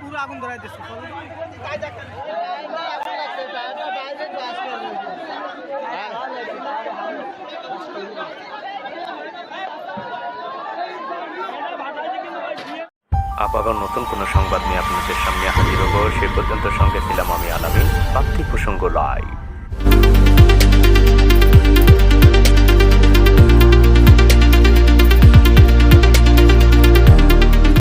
পুরো আগুন নতুন কোনো সংবাদ নিয়ে আপনাদের সামনে হাজির হব। সে পর্যন্ত সঙ্গে ছিলাম আমি আলামিন। পার্থিব প্রসঙ্গ লাইভ